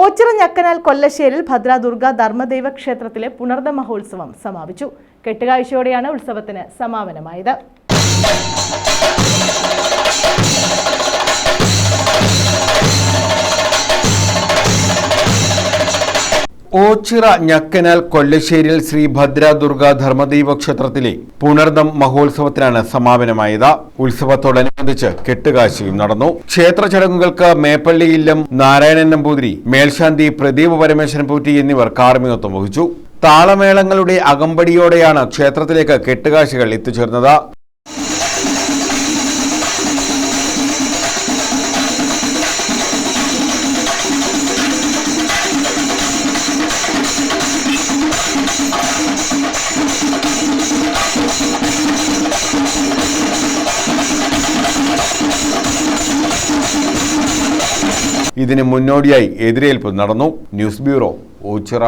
ഓച്ചിറ ഞക്കനാൽ കൊല്ലശ്ശേരിൽ ഭദ്ര ദുർഗ ധർമ്മദൈവ ക്ഷേത്രത്തിലെ പുനർദ മഹോത്സവം സമാപിച്ചു. കെട്ടുകാഴ്ചയോടെയാണ് ഉത്സവത്തിന് സമാപനമായത്. ഓച്ചിറ ഞക്കനാൽ കൊല്ലശ്ശേരിയിൽ ശ്രീ ഭദ്രദുർഗ ധർമ്മദൈവ ക്ഷേത്രത്തിലെ പുനർദം മഹോത്സവത്തിനാണ് സമാപനമായത്. ഉത്സവത്തോടനുബന്ധിച്ച് കെട്ടുകാശിയും നടന്നു. ക്ഷേത്ര ചടങ്ങുകൾക്ക് മേപ്പള്ളി ഇല്ലം നാരായണൻ നമ്പൂതിരി മേൽശാന്തി പ്രദീപ് പരമേശ്വരൻ പൂറ്റി എന്നിവർ കാർമ്മികത്വം വഹിച്ചു. താളമേളങ്ങളുടെ അകമ്പടിയോടെയാണ് ക്ഷേത്രത്തിലേക്ക് കെട്ടുകാശികൾ എത്തിച്ചേർന്നത്. ഇതിന് മുന്നോടിയായി എതിരേൽപ്പ് നടന്നു. News bureau Ochira.